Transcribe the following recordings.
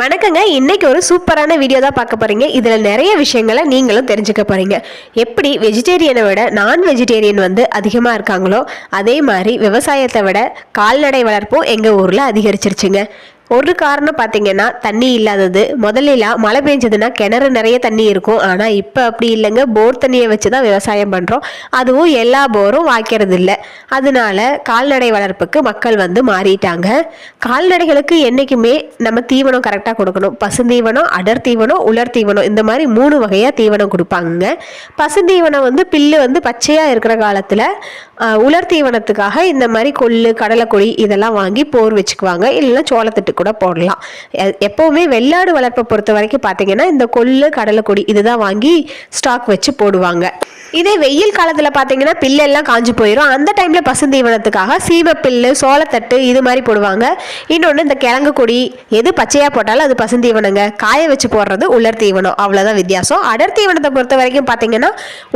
வணக்கங்க. இன்னைக்கு ஒரு சூப்பரான வீடியோ தான் பார்க்க போகிறீங்க இதில் நிறைய விஷயங்களை நீங்களும் தெரிஞ்சுக்க போகிறீங்க எப்படி வெஜிடேரியனை விட நான் வெஜிடேரியன் வந்து அதிகமாக இருக்காங்களோ அதே மாதிரி விவசாயத்தை விட கால்நடை வளர்ப்பும் எங்கள் ஊரில் அதிகரிச்சிருச்சுங்க. ஒரு காரணம் பார்த்தீங்கன்னா தண்ணி இல்லாதது. முதல்லலாம் மழை பெஞ்சதுன்னா கிணறு நிறைய தண்ணி இருக்கும். ஆனால் இப்போ அப்படி இல்லைங்க. போர் தண்ணியை வச்சு தான் விவசாயம் பண்ணுறோம் அதுவும் எல்லா போரும் வாய்க்கிறது இல்லை அதனால கால்நடை வளர்ப்புக்கு மக்கள் வந்து மாறிட்டாங்க. கால்நடைகளுக்கு என்றைக்குமே நம்ம தீவனம் கரெக்டாக கொடுக்கணும். பசுந்தீவனம் அடர் தீவனம் உலர் தீவனம் இந்த மாதிரி மூணு வகையாக தீவனம் கொடுப்பாங்க பசுந்தீவனம் வந்து பில்லு வந்து பச்சையாக இருக்கிற காலத்தில் உலர் தீவனத்துக்காக இந்த மாதிரி கொள்ளு கடலைக்கொடி இதெல்லாம் வாங்கி போர் வச்சுக்குவாங்க. இல்லைன்னா சோளத்தட்டு கூட போடலாம். எப்போவுமே வெள்ளாடு வளர்ப்பை பொறுத்த வரைக்கும் பார்த்தீங்கன்னா இந்த கொள்ளு கடலைக்கொடி இதுதான் வாங்கி ஸ்டாக் வச்சு போடுவாங்க. இதே வெயில் காலத்தில் பார்த்தீங்கன்னா பில்லெல்லாம் காஞ்சு போயிடும் அந்த டைமில் பசுந்தீவனத்துக்காக சீமப்பில்லு சோளத்தட்டு இது மாதிரி போடுவாங்க. இன்னொன்று இந்த கிழங்கு கொடி எது பச்சையாக போட்டாலும் அது பசுந்தீவனங்க காய வச்சு போடுறது உலர் தீவனம். அவ்வளோதான் வித்தியாசம். அடர் தீவனத்தை பொறுத்த வரைக்கும் பார்த்தீங்கன்னா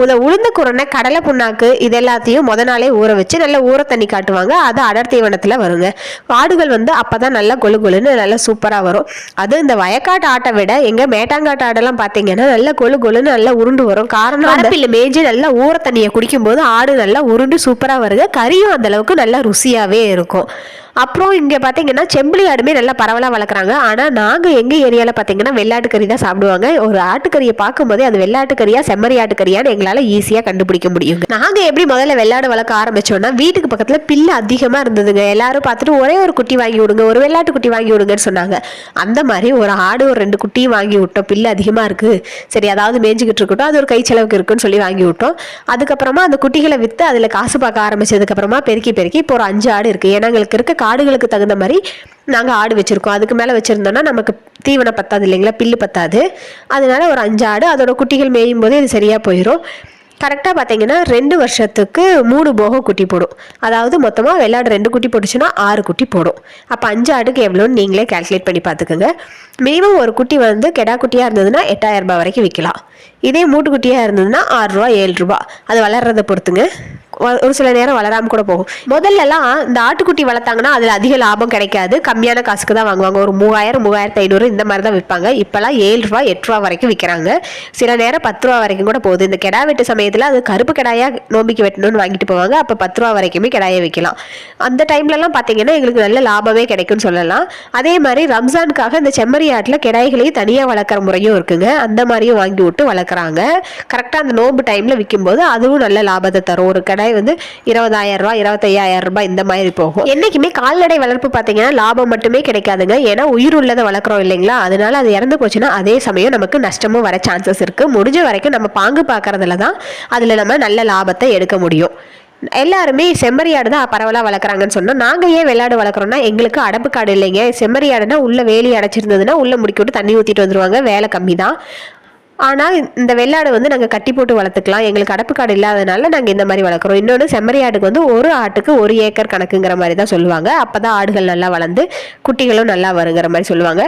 உத உளுந்து குரனை கடலை புண்ணாக்கு இது எல்லாத்தையும் முத நாள் ஊற வச்சு நல்லா ஊற தண்ணி காட்டுவாங்க. அது அடர் தீவனத்தில் வருங்க. ஆடுகள் வந்து அப்போ தான் நல்லா கொழு கொழுன்னு நல்லா சூப்பராக வரும். அது இந்த வயக்காட்டு ஆட்டை விட எங்கள் மேட்டாங்காட்டு ஆடெல்லாம் பார்த்தீங்கன்னா நல்லா கொழு கொழுன்னு நல்லா உருண்டு வரும். காரணம் வரப்பில் மேய்ஞ்சி நல்லா ஊற தண்ணியை குடிக்கும்போது ஆடு நல்லா உருண்டு சூப்பராக வருது கறியும் அந்தளவுக்கு நல்லா ருசியாகவே இருக்கும். அப்புறம் இங்கே பார்த்தீங்கன்னா செம்பிளி ஆடுமே நல்லா பரவலாக வளர்க்குறாங்க. ஆனால் நாங்கள் எங்கள் ஏரியாவில் பார்த்தீங்கன்னா வெள்ளாட்டு கறி தான் சாப்பிடுவாங்க. ஒரு ஆட்டுக்கறியை பார்க்கும்போதே அது வெள்ளாட்டுக்கறியா செம்மறி ஆட்டுக்கறியான்னு எங்களால் ஈஸியாக கண்டுபிடிக்க முடியுங்க. நாங்கள் எப்படி முதல்ல வெள்ளாடு வளர்க்க ஆரம்பிச்சோம்னா வீட்டுக்கு பக்கத்தில் பில்லு அதிகமாக இருந்ததுங்க. எல்லாரும் பார்த்துட்டு ஒரே ஒரு குட்டி வாங்கி விடுங்க ஒரு வெள்ளாட்டு குட்டி வாங்கி விடுங்கன்னு சொன்னாங்க. அந்த மாதிரி ஒரு ஆடு ஒரு ரெண்டு குட்டியும் வாங்கி விட்டோம். பில்லு அதிகமாக இருக்குது சரி அதாவது மேய்ஞ்சிக்கிட்டு இருக்கட்டும் அது ஒரு கை செலவுக்கு இருக்குன்னு சொல்லி வாங்கி விட்டோம். அதுக்கப்புறமா அந்த குட்டிகளை விற்று அதில் காசு பார்க்க ஆரம்பிச்சதுக்கப்புறமா பெருக்கி பெருக்கி இப்போ ஒரு அஞ்சு ஆடு இருக்குது ஏன்னா எங்களுக்கு இருக்க காடுகளுக்கு தகுந்த மாதிரி நாங்கள் ஆடு வச்சுருக்கோம். அதுக்கு மேலே வச்சுருந்தோன்னா நமக்கு தீவனம் பத்தாது இல்லைங்களா? பில்லு பத்தாது. அதனால ஒரு அஞ்சு ஆடு அதோட குட்டிகள் மேயும் போது இது சரியாக போயிடும் கரெக்டாக பார்த்தீங்கன்னா ரெண்டு வருஷத்துக்கு மூணு போகம் குட்டி போடும். அதாவது மொத்தமாக வெள்ளாடு ரெண்டு குட்டி போட்டுச்சுன்னா ஆறு குட்டி போடும். அப்போ அஞ்சு ஆடுக்கு எவ்வளோன்னு நீங்களே கால்குலேட் பண்ணி பார்த்துக்கோங்க மினிமம் ஒரு குட்டி வந்து கெடா குட்டியாக இருந்ததுன்னா எட்டாயிரம் ரூபாய் வரைக்கும் விற்கலாம் இதே மூட்டு குட்டியாக இருந்ததுன்னா ஆறுரூவா ஏழு ரூபா அது வளர்றதை பொறுத்துங்க. ஒரு சில நேரம் வளராம கூட போகும். முதல்லலாம் இந்த ஆட்டுக்குட்டி வளர்த்தாங்கன்னா அதில் அதிக லாபம் கிடைக்காது. கம்மியான காசுக்கு தான் வாங்குவாங்க. ஒரு மூவாயிரம் மூவாயிரத்து ஐநூறு இந்த மாதிரி தான் விற்பாங்க. இப்போலாம் ஏழு ரூபா எட்டு ரூபா வரைக்கும் விற்கிறாங்க சில நேரம் பத்து ரூபா வரைக்கும் கூட போகுது. இந்த கெடா வெட்டு சமயத்தில் அது கருப்பு கடாயாக நோம்பிக்கு வெட்டணும்னு வாங்கிட்டு போவாங்க. அப்போ பத்து ரூபா வரைக்குமே கடாயை விற்கலாம் அந்த டைம்லலாம் பார்த்தீங்கன்னா எங்களுக்கு நல்ல லாபமே கிடைக்கும்னு சொல்லலாம். அதே மாதிரி ரம்ஜானுக்காக இந்த செம்மறி ஆட்டில் கிடாய்களையும் தனியாக வளர்க்குற முறையும் இருக்குங்க. அந்த மாதிரியும் வாங்கி விட்டு வளர்க்குறாங்க. கரெக்டாக அந்த நோம்பு டைமில் விற்கும்போது அதுவும் நல்ல லாபத்தை தரும். ஒரு கடாய் வந்து இருபதாயிரம் ரூபா இருபத்தையாயிரம் ரூபாய் இந்த மாதிரி போகும். என்றைக்குமே கால்நடை வளர்ப்பு பார்த்தீங்கன்னா லாபம் மட்டுமே கிடைக்காதுங்க. ஏன்னா உயிர் உள்ளதை வளர்க்குறோம் இல்லைங்களா? அதனால அது இறந்து போச்சுன்னா அதே சமயம் நமக்கு நஷ்டமும் வர சான்சஸ் இருக்குது முடிஞ்ச வரைக்கும் நம்ம பாங்கு பார்க்கறதுல தான் அதில் நம்ம நல்ல லாபத்தை எடுக்க முடியும். எல்லாருமே செம்மறியாடு தான் பரவலாக வளர்க்குறாங்கன்னு சொன்னால் நாங்கள் ஏன் வெள்ளாடு வளர்க்குறோம்னா எங்களுக்கு அடப்பு காடு இல்லைங்க செம்மறியாடுனா உள்ளே வேலி அடைச்சிருந்ததுன்னா உள்ளே முடிக்க விட்டு தண்ணி ஊற்றிட்டு வந்துடுவாங்க வேலை கம்மி தான் ஆனால் இந்த வெள்ளாடு வந்து நாங்கள் கட்டி போட்டு வளர்த்துக்கலாம். எங்களுக்கு அடப்பு காடு இல்லாதனால நாங்கள் இந்த மாதிரி வளர்க்குறோம். இன்னொன்று செம்மறி ஆட்டுக்கு வந்து ஒரு ஆட்டுக்கு ஒரு ஏக்கர் கணக்குங்கிற மாதிரி தான் சொல்லுவாங்க. அப்போ தான் ஆடுகள் நல்லா வளர்ந்து குட்டிகளும் நல்லா வருங்கிற மாதிரி சொல்லுவாங்க.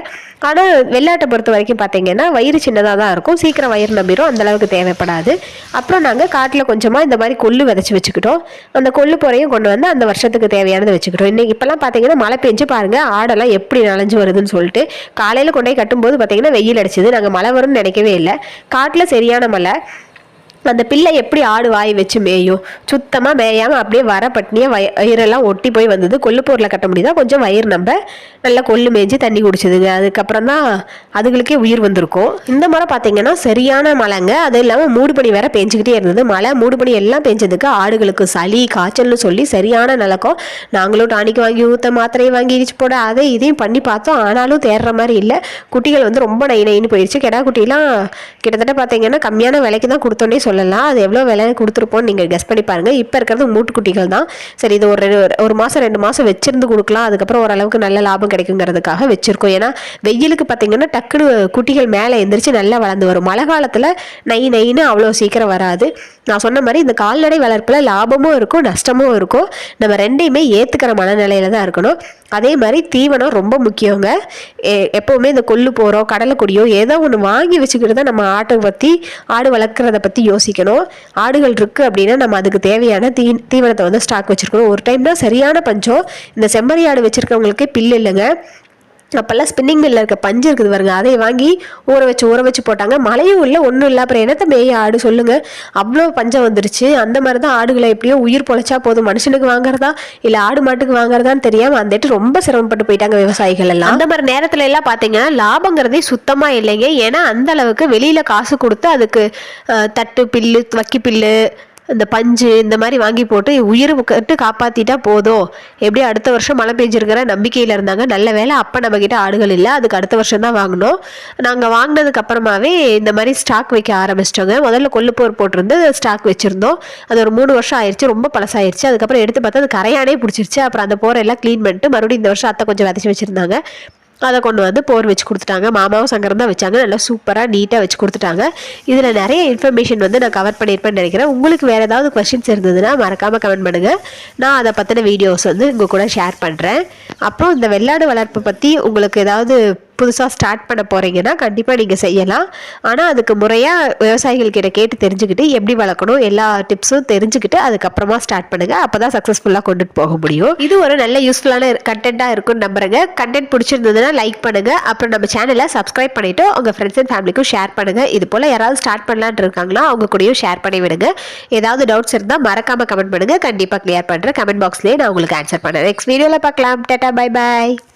ஆனால் வெள்ளாட்டை பொறுத்த வரைக்கும் பார்த்தீங்கன்னா வயிறு சின்னதாக தான் இருக்கும். சீக்கிரம் வயிறு நம்பிடும் அந்த அளவுக்கு தேவைப்படாது. அப்புறம் நாங்கள் காட்டில் கொஞ்சமாக இந்த மாதிரி கொள்ளு விதைச்சி வச்சுக்கிட்டோம். அந்த கொள்ளு பொறையும் கொண்டு வந்து அந்த வருஷத்துக்கு தேவையானதை வச்சுக்கிட்டோம். இன்றைக்கி இப்போல்லாம் பார்த்தீங்கன்னா மழை பெஞ்சு பாருங்கள் ஆடெல்லாம் எப்படி நனைஞ்சு வருதுன்னு சொல்லிட்டு காலையில் கொண்டு போய் கட்டும்போது பார்த்தீங்கன்னா வெயில் அடிச்சது. நாங்கள் மழை வரும்னு நினைக்கவே இல்லை. காட்டில் சரியான மழை. அந்த பிள்ளை எப்படி ஆடு வாய் வச்சு மேயும்? சுத்தமாக மேயாமல் அப்படியே வர பட்னியாக வய வயிறெல்லாம் ஒட்டி போய் வந்தது. கொல்லுப்பூரில் கட்ட முடியுதா? கொஞ்சம் வயிறு நம்ம நல்லா கொள்ளு மேய்ஞ்சி தண்ணி குடிச்சதுங்க. அதுக்கப்புறம் தான் அதுகளுக்கே உயிர் வந்திருக்கும். இந்த முறை பார்த்தீங்கன்னா சரியான மழைங்க. அது இல்லாமல் மூடுபனி வேற பெஞ்சிக்கிட்டே இருந்தது. மழை மூடுபனி எல்லாம் பெஞ்சதுக்கு ஆடுகளுக்கு சளி காய்ச்சல்னு சொல்லி சரியான நிலக்கம். நாங்களும் டானிக் வாங்கி ஊற்ற மாத்திரையை வாங்கி இடிச்சு போட அதை இதையும் பண்ணி பார்த்தோம். ஆனாலும் தேடுற மாதிரி இல்லை. குட்டிகள் வந்து ரொம்ப நை நைன்னு போயிடுச்சு கெடா குட்டிலாம் கிட்டத்தட்ட பார்த்தீங்கன்னா கம்மியான விலைக்கு தான் கொடுத்தோன்னே சொல்லலாம். அது எவ்வளோ விலை கொடுத்துருப்போம்னு நீங்கள் கெஸ் பண்ணி பாருங்கள் இப்போ இருக்கிறது மூட்டுக்குட்டிகள் தான். சரி இது ஒரு ரெண்டு- ஒரு மாதம் ரெண்டு மாதம் வச்சிருந்து கொடுக்கலாம். அதுக்கப்புறம் ஓரளவுக்கு நல்ல லாபம் கிடைக்குங்கிறதுக்காக வச்சுருக்கோம். ஏன்னா வெயிலுக்கு பார்த்தீங்கன்னா டக்குனு குட்டிகள் மேலே எந்திரிச்சு நல்லா வளர்ந்து வரும். மழை காலத்தில் நை நைன்னு அவ்வளோ சீக்கிரம் வராது. நான் சொன்ன மாதிரி இந்த கால்நடை வளர்ப்பில் லாபமும் இருக்கும் நஷ்டமும் இருக்கும். நம்ம ரெண்டையுமே ஏற்றுக்கிற மனநிலையில தான் இருக்கணும். அதே மாதிரி தீவனம் ரொம்ப முக்கியங்க. எ- இந்த கொள்ளு போகிறோம் கடலை குடியோ ஏதோ ஒன்று வாங்கி வச்சுக்கிட்டு தான் நம்ம ஆட்டை பற்றி ஆடு வளர்க்குறத பற்றி யோசிக்கணும். ஆடுகள் இருக்குது அப்படின்னா நம்ம அதுக்கு தேவையான தீ தீவனத்தை வந்து ஸ்டாக் வச்சுருக்கணும். ஒரு டைம் தான் சரியான பஞ்சம். இந்த செம்மறி ஆடு வச்சுருக்கவங்களுக்கு பில்லு இல்லைங்க. அப்போல்லாம் ஸ்பின்னிங் மில்லில் இருக்க பஞ்சு இருக்குது பாருங்க. அதை வாங்கி ஊற வச்சு ஊற வச்சு போட்டாங்க. மழையும் இல்லை ஒன்றும் இல்லை. அப்புறம் என்னத்த மேய ஆடு சொல்லுங்க. அவ்வளோ பஞ்சம் வந்துருச்சு. அந்த மாதிரி தான் ஆடுகளை எப்படியோ உயிர் பொழைச்சா போதும். மனுஷனுக்கு வாங்குறதா இல்லை ஆடு மாட்டுக்கு வாங்குறதான்னு தெரியாமல் வந்துட்டு ரொம்ப சிரமப்பட்டு போயிட்டாங்க விவசாயிகள் எல்லாம். அந்த மாதிரி நேரத்துல எல்லாம் பார்த்தீங்கன்னா லாபங்கிறதே சுத்தமாக இல்லைங்க. ஏன்னா அந்த அளவுக்கு வெளியில் காசு கொடுத்து அதுக்கு தட்டு பில்லு வக்கி பில்லு இந்த பஞ்சு இந்த மாதிரி வாங்கி போட்டு உயிர் கட்டு காப்பாற்றிட்டா போதும். எப்படி அடுத்த வருஷம் மழை பெஞ்சிருக்கிற நம்பிக்கையில் இருந்தாங்க. நல்ல வேலை அப்போ நம்மக்கிட்ட ஆடுகள் இல்லை. அதுக்கு அடுத்த வருஷம் தான் வாங்கினோம் நாங்கள் வாங்கினதுக்கு அப்புறமாவே இந்த மாதிரி ஸ்டாக் வைக்க ஆரம்பிச்சிட்டோங்க. முதல்ல கொல்லுப்போர் போட்டிருந்து ஸ்டாக் வச்சுருந்தோம். அது ஒரு மூணு வருஷம் ஆயிடுச்சு ரொம்ப பழசாயிருச்சு. அதுக்கப்புறம் எடுத்து பார்த்தா அது கரையானே பிடிச்சிருச்சு. அப்புறம் அந்த போரை எல்லாம் க்ளீன் பண்ணிட்டு மறுபடியும் இந்த வருஷம் அத்தை கொஞ்சம் விதைச்சி வச்சுருந்தாங்க. அதை கொண்டு வந்து போர் வச்சு கொடுத்துட்டாங்க. மாமாவும் சங்கரம் தான் வச்சாங்க. நல்லா சூப்பராக நீட்டாக வச்சு கொடுத்துட்டாங்க. இதில் நிறைய இன்ஃபர்மேஷன் வந்து நான் கவர் பண்ணியிருப்பேன்னு நினைக்கிறேன். உங்களுக்கு வேறு ஏதாவது கொஷின்ஸ் இருந்ததுன்னா மறக்காமல் கமெண்ட் பண்ணுங்கள் நான் அதை பற்றின வீடியோஸ் வந்து உங்கள் கூட ஷேர் பண்ணுறேன் அப்புறம் இந்த வெள்ளாடு வளர்ப்பு பற்றி உங்களுக்கு ஏதாவது புதுசாக ஸ்டார்ட் பண்ண போகிறீங்கன்னா கண்டிப்பாக நீங்கள் செய்யலாம். ஆனால் அதுக்கு முறையாக விவசாயிகள்கிட்ட கேட்டு தெரிஞ்சுக்கிட்டு எப்படி வளர்க்கணும் எல்லா டிப்ஸும் தெரிஞ்சுக்கிட்டு அதுக்கப்புறமா ஸ்டார்ட் பண்ணுங்கள் அப்போ தான் சக்ஸஸ்ஃபுல்லாக கொண்டுட்டு போக முடியும். இது ஒரு நல்ல யூஸ்ஃபுல்லான கண்டென்ட்டாக இருக்கும்னு நம்புறேங்க. கண்டென்ட் பிடிச்சிருந்ததுன்னா லைக் பண்ணுங்கள் அப்புறம் நம்ம சேனலை சப்ஸ்கிரைப் பண்ணிவிட்டு உங்கள் ஃப்ரெண்ட்ஸ் அண்ட் ஃபேமிலிக்கும் ஷேர் பண்ணுங்கள் இது போல் யாராவது ஸ்டார்ட் பண்ணலான் இருக்காங்களா அவங்க கூடயும் ஷேர் பண்ணி விடுங்க. ஏதாவது டவுட்ஸ் இருந்தால் மறக்காமல் கமெண்ட் பண்ணுங்கள் கண்டிப்பாக கிளியர் பண்ணுறேன் கமெண்ட் பாக்ஸ்லேயே நான் உங்களுக்கு ஆன்சர் பண்ணேன் நெக்ஸ்ட் வீடியோவில் பார்க்கலாம். Data bye bye